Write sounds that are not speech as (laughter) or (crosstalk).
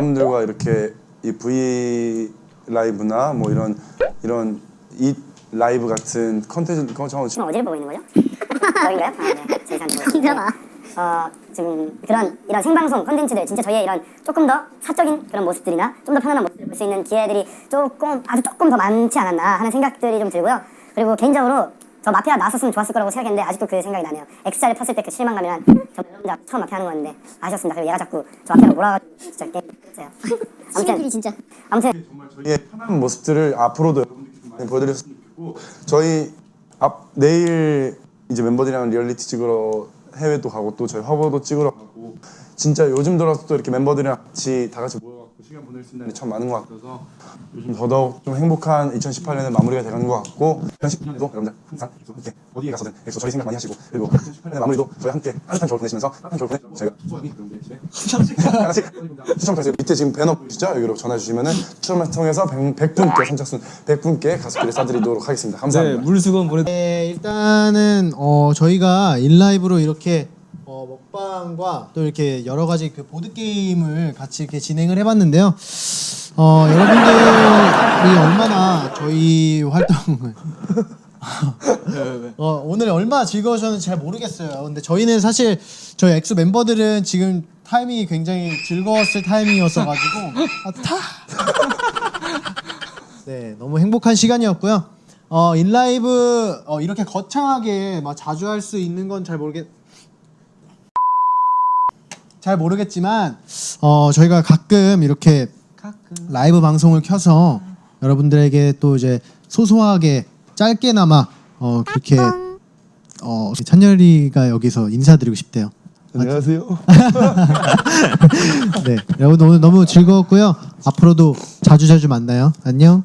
여러분들과 이렇게 이 V 라이브나 뭐 이런 이런 이 라이브 같은 컨텐츠 저 지금 어디를 보고 있는 거죠? (laughs) 저인가요? 아, 네. 제 이상한. 어, 지금 그런 이런 생방송 컨텐츠들 진짜 저희의 이런 조금 더 사적인 그런 모습들이나 좀 더 편안한 모습을 볼 수 있는 기회들이 조금 아주 조금 더 많지 않았나 하는 생각들이 좀 들고요. 그리고 개인적으로 저 마피아 나왔었으면 좋았을 거라고 생각했는데 아직도 그 생각이 나네요. X자를 폈을 때 그 실망감이란 저 혼자 처음 마피아 하는 거였는데 아쉬웠습니다. 그리고 얘가 자꾸 저 마피아로 몰아가지고 진짜 게임 했어요. (laughs) 아무튼 진짜 아무튼 정말 저희의 편한 모습들을 앞으로도 여러분들께 좀 많이 보여드렸으면 좋겠고 저희 앞 내일 이제 멤버들이랑 리얼리티 찍으러 해외도 가고 또 저희 화보도 찍으러 가고 진짜 요즘 들어서 또 이렇게 멤버들이랑 같이 다 같이 모여갖고 시간 보낼 수 있는 일이 참 많은 것 같아서 요즘 더더욱 좀 행복한 2018년의 마무리가 돼가는 것 같고 2019년에도 여러분들 항상 함께 어디에 가서든 엑소 저희 생각 많이 하시고 그리고 2018년의 마무리도 저희 함께 따뜻한 겨울 보내시면서 따뜻한 겨울 보내시고 저희가 집에 하나씩 추첨 통해서 밑에 지금 배너 보이시죠? 여기로 전화 주시면은 추첨을 통해서 100, 100분께 선착순 100분께 가습기를 싸드리도록 하겠습니다. 네, 감사합니다. 물수건 보내. 네, 일단은 어, 저희가 인라이브로 이렇게 어, 먹방과 또 이렇게 여러 가지 그 보드 게임을 같이 이렇게 진행을 해봤는데요. 어, 여러분들이 얼마나 저희 활동을 어, 오늘 얼마나 즐거우셨는지 잘 모르겠어요. 근데 저희는 사실 저희 엑소 멤버들은 지금 타이밍이 굉장히 즐거웠을 타이밍이었어가지고 아, 타. (laughs) 네, 너무 행복한 시간이었고요. 어, 인라이브 어, 이렇게 거창하게 막 자주 할 수 있는 건 잘 모르겠. 잘 모르겠지만 어, 저희가 가끔 이렇게 라이브 방송을 켜서 여러분들에게 또 이제 소소하게 짧게나마 어, 그렇게 어, 찬열이가 여기서 인사드리고 싶대요. 안녕하세요. (laughs) 네, 여러분 오늘 너무 즐거웠고요. 앞으로도 자주 자주 만나요. 안녕.